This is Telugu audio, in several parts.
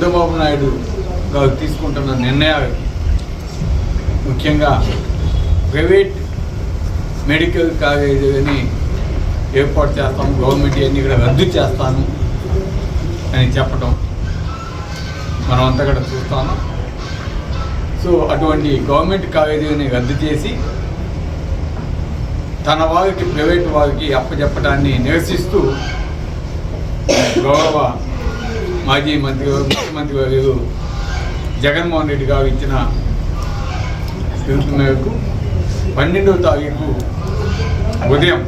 చంద్రబాబు నాయుడు గారు తీసుకుంటున్న నిర్ణయాలు ముఖ్యంగా ప్రైవేట్ మెడికల్ కాలేజీని ఏర్పాటు చేస్తాము గవర్నమెంట్ ఇవన్నీ కూడా రద్దు చేస్తాను అని చెప్పటం మనం అంతా కూడా చూస్తాము సో అటువంటి గవర్నమెంట్ కాలేజీని రద్దు చేసి తన వారికి ప్రైవేట్ వారికి అప్పచెప్పడాన్ని నిరసిస్తూ గౌరవ మాజీ మంత్రి గారు ముఖ్యమంత్రి గారు జగన్మోహన్ రెడ్డి గారు ఇచ్చిన పిలుపు మేరకు పన్నెండవ తారీఖు ఉదయం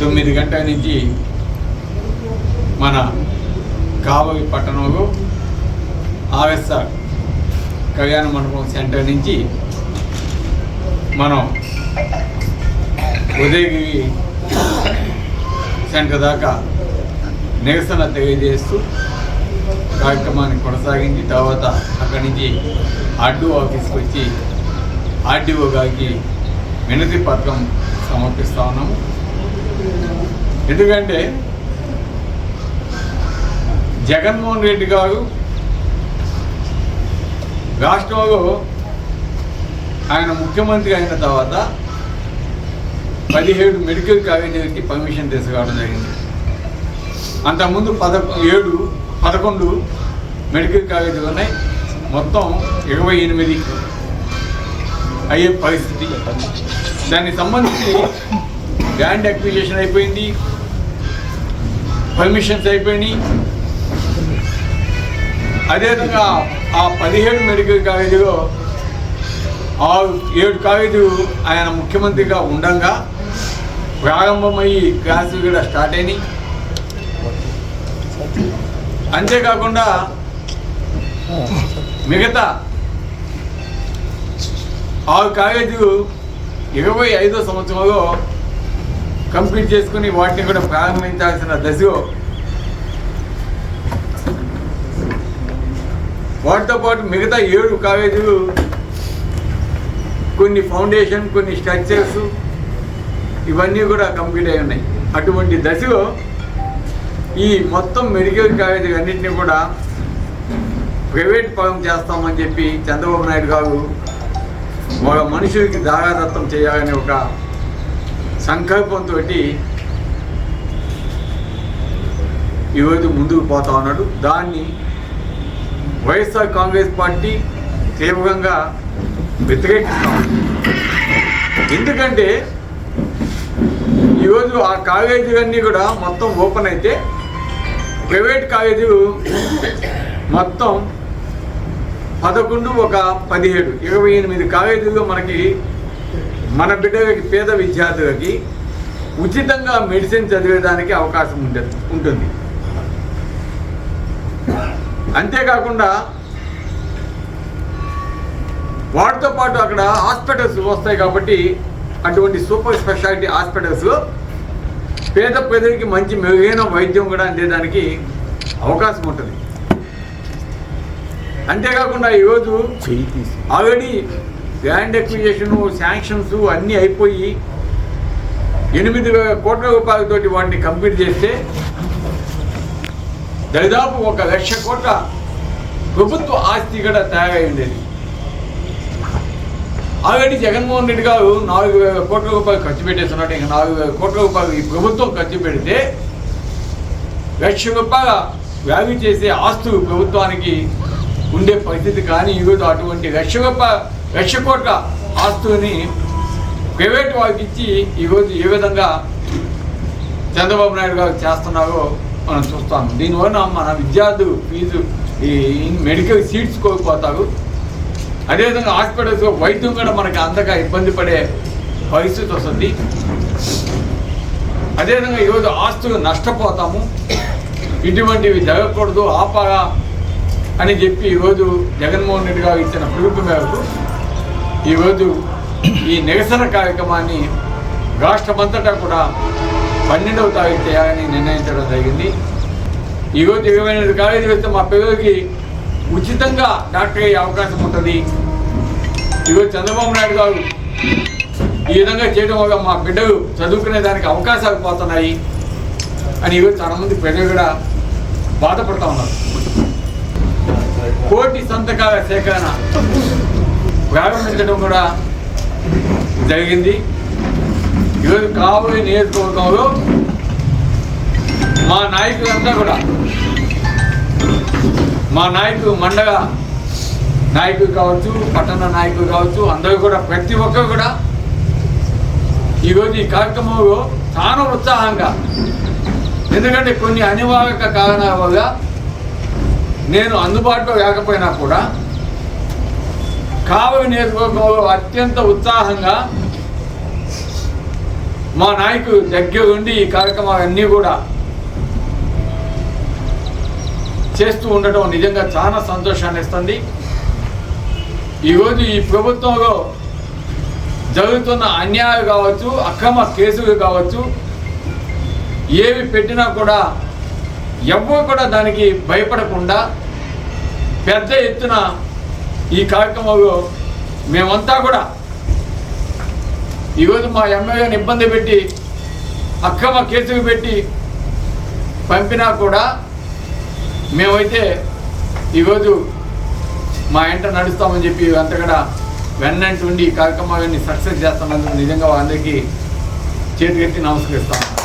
తొమ్మిది గంటల నుంచి మన కావలి పట్టణంలో ఆర్ఎస్ఆర్ కళ్యాణ మండపం సెంటర్ నుంచి మనం ఉదయగిరి సెంటర్ దాకా నిరసన తెలియజేస్తూ కార్యక్రమాన్ని కొనసాగించి తర్వాత అక్కడి నుంచి ఆర్డీఓ ఆఫీస్కి వచ్చి ఆర్డీఓ గారికి వినతి పత్రం సమర్పిస్తా ఉన్నాము. ఎందుకంటే జగన్మోహన్ రెడ్డి గారు రాష్ట్రంలో ఆయన ముఖ్యమంత్రి అయిన తర్వాత పదిహేడు మెడికల్ కాలేజీలకి పర్మిషన్ తీసుకురావడం జరిగింది. అంతకుముందు పద ఏడు పదకొండు మెడికల్ కాలేజీలు ఉన్నాయి. మొత్తం ఇరవై ఎనిమిది అయ్యే పరిస్థితి. దానికి సంబంధించి ల్యాండ్ అక్విజిషన్ అయిపోయింది. పర్మిషన్స్ అయిపోయినాయి. అదేవిధంగా ఆ పదిహేడు మెడికల్ కాలేజీలో ఆరు ఏడు కాలేజీలు ఆయన ముఖ్యమంత్రిగా ఉండగా ప్రారంభమయ్యి క్లాసులు కూడా స్టార్ట్ అయినాయి. అంతేకాకుండా మిగతా ఆరు కాలేజీలు ఇరవై ఐదో సంవత్సరంలో కంప్లీట్ చేసుకుని వాటిని కూడా ప్రారంభించాల్సిన దశలో వాటితో పాటు మిగతా ఏడు కాలేజీలు కొన్ని ఫౌండేషన్ కొన్ని స్ట్రక్చర్స్ ఇవన్నీ కూడా కంప్లీట్ అయి ఉన్నాయి. అటువంటి దశలో ఈ మొత్తం మెడికల్ కాలేజీ అన్నింటినీ కూడా ప్రైవేట్ పరం చేస్తామని చెప్పి చంద్రబాబు నాయుడు గారు ఒక మనుషులకి దారాదత్తం చేయాలనే ఒక సంకల్పంతో ఈరోజు ముందుకు పోతా ఉన్నాడు. దాన్ని వైఎస్ఆర్ కాంగ్రెస్ పార్టీ తీవ్రంగా వ్యతిరేకిస్తాం. ఎందుకంటే ఈరోజు ఆ కాలేజీలన్నీ కూడా మొత్తం ఓపెన్ అయితే ప్రైవేట్ కాలేజు మొత్తం పదకొండు ఒక పదిహేడు. ఇరవై ఎనిమిది కాలేజీల్లో మనకి మన బిడ్డలకి పేద విద్యార్థులకి ఉచితంగా మెడిసిన్ చదివేదానికి అవకాశం ఉంటుంది ఉంటుంది. అంతేకాకుండా వాటితో పాటు అక్కడ హాస్పిటల్స్ వస్తాయి కాబట్టి అటువంటి సూపర్ స్పెషాలిటీ హాస్పిటల్స్ పేద ప్రజలకి మంచి మెరుగైన వైద్యం కూడా అందేదానికి అవకాశం ఉంటుంది. అంతేకాకుండా ఈరోజు ఆల్రెడీ ల్యాండ్ ఎక్విజేషన్ శాంక్షన్స్ అన్నీ అయిపోయి ఎనిమిది వేల కోట్ల రూపాయలతోటి వాటిని కంప్లీట్ చేస్తే దాదాపు ఒక లక్ష కోట్ల ప్రభుత్వ ఆస్తి కూడా తయారై ఉండేది. ఆల్రెడీ జగన్మోహన్ రెడ్డి గారు నాలుగు వేల కోట్ల రూపాయలు ఖర్చు పెట్టేస్తున్నట్టు ఇంకా నాలుగు వేల కోట్ల రూపాయలు ఈ ప్రభుత్వం ఖర్చు పెడితే లక్ష రూపాయల వ్యాల్యూ చేసే ఆస్తులు ప్రభుత్వానికి ఉండే పరిస్థితి కానీ ఈరోజు అటువంటి లక్ష రూపాయ లక్ష కోట్ల ఆస్తుని ప్రైవేట్ వాళ్ళకి ఇచ్చి ఈరోజు ఏ విధంగా చంద్రబాబు నాయుడు గారు చేస్తున్నారో మనం చూస్తాం దీనివల్ల మన విద్యార్థులు ఫీజు ఈ మెడికల్ సీట్స్ కోల్పోతారు. అదేవిధంగా హాస్పిటల్స్ వైద్యం కూడా మనకి అంతగా ఇబ్బంది పడే పరిస్థితి వస్తుంది. అదేవిధంగా ఈరోజు ఆస్తులు నష్టపోతాము. ఇటువంటివి జరగకూడదు ఆపగా అని చెప్పి ఈరోజు జగన్మోహన్ రెడ్డి గారు ఇచ్చిన పిలుపు మేరకు ఈరోజు ఈ నిరసన కార్యక్రమాన్ని రాష్ట్రమంతటా కూడా పన్నెండవ తారీఖు చేయాలని నిర్ణయించడం జరిగింది. ఈరోజు ఇరవై ఎనిమిది కాలేజీ వెళ్తే మా పిల్లలకి ఉచితంగా డాక్టర్ అయ్యే అవకాశం ఉంటుంది. ఈరోజు చంద్రబాబు నాయుడు గారు ఈ విధంగా చేయడం వల్ల మా బిడ్డలు చదువుకునే దానికి అవకాశాలు పోతున్నాయి అని ఈరోజు చాలా మంది ప్రజలు కూడా బాధపడుతూ ఉన్నారు. కోటి సంతకాల సేకరణ ప్రారంభించడం కూడా జరిగింది. ఈరోజు కాబోయే నియోజకవర్గంలో మా నాయకులంతా కూడా మా నాయకుడు మండగా నాయకులు కావచ్చు పట్టణ నాయకులు కావచ్చు అందరూ కూడా ప్రతి ఒక్కరు కూడా ఈరోజు ఈ కార్యక్రమంలో చాలా ఉత్సాహంగా ఎందుకంటే కొన్ని అనివార్య కారణాల వల్ల నేను అందుబాటులో లేకపోయినా కూడా కావలి నియోజకవర్గంలో అత్యంత ఉత్సాహంగా మా నాయకుడు దగ్గర ఉండి ఈ కార్యక్రమాలన్నీ కూడా చేస్తూ ఉండటం నిజంగా చాలా సంతోషాన్ని ఇస్తుంది. ఈరోజు ఈ ప్రభుత్వంలో జరుగుతున్న అన్యాయం కావచ్చు అక్రమ కేసులు కావచ్చు ఏవి పెట్టినా కూడా ఎవ్వరు కూడా దానికి భయపడకుండా పెద్ద ఎత్తున ఈ కార్యక్రమంలో మేమంతా కూడా ఈరోజు మా ఎమ్మెల్యేని ఇబ్బంది పెట్టి అక్రమ కేసులు పెట్టి పంపినా కూడా మేమైతే ఈరోజు మా ఇంట నడుస్తామని చెప్పి అంతా కూడా వెన్నంటుండి ఈ కార్యక్రమాలన్నీ సక్సెస్ చేస్తున్నందుకు నిజంగా అందరికీ చేతికెత్తి నమస్కరిస్తాను